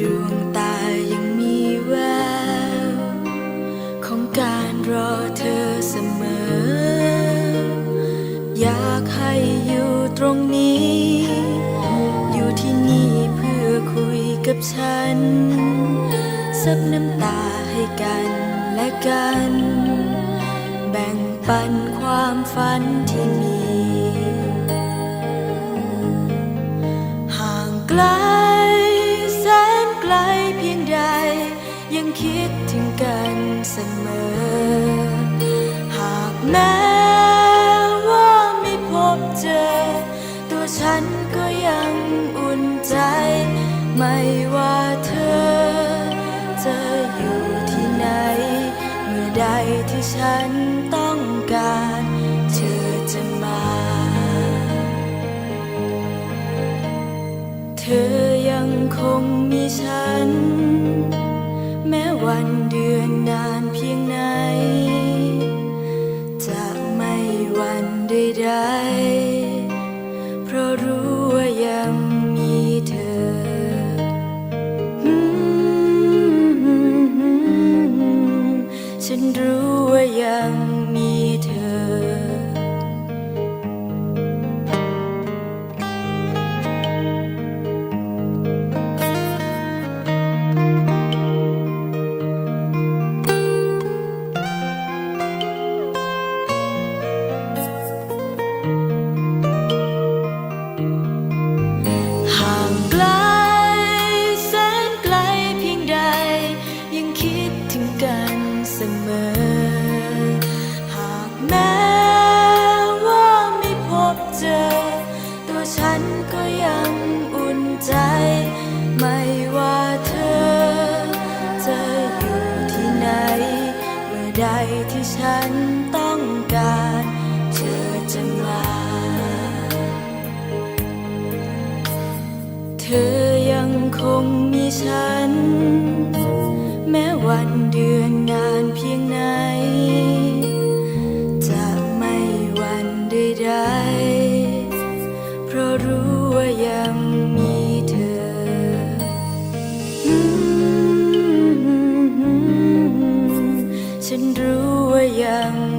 ดวงตายังมีแววของการรอเธอเสมอ อยากให้อยู่ตรงนี้ อยู่ที่นี่เพื่อคุยกับฉัน ซับน้ำตาให้กันและกัน แบ่งปันความฝันที่มี ห่างไกล ใด ยังคิดถึงกันเสมอ หากแม้ว่าไม่พบเจอ ตัวฉันก็ยังอุ่นใจ ไม่ว่าเธอ จะอยู่ที่ไหน เมื่อใดที่ฉันต้องการ เธอจะมา เธอยังคงมีฉัน แม้วันเดือนนานเพียงไหนจะไม่วันใดๆ ใดที่ฉันต้องการ เธอจะมา เธอยังคงมีฉัน แม้วันเดือนงานเพียงไหน จะไม่วันใดๆ yang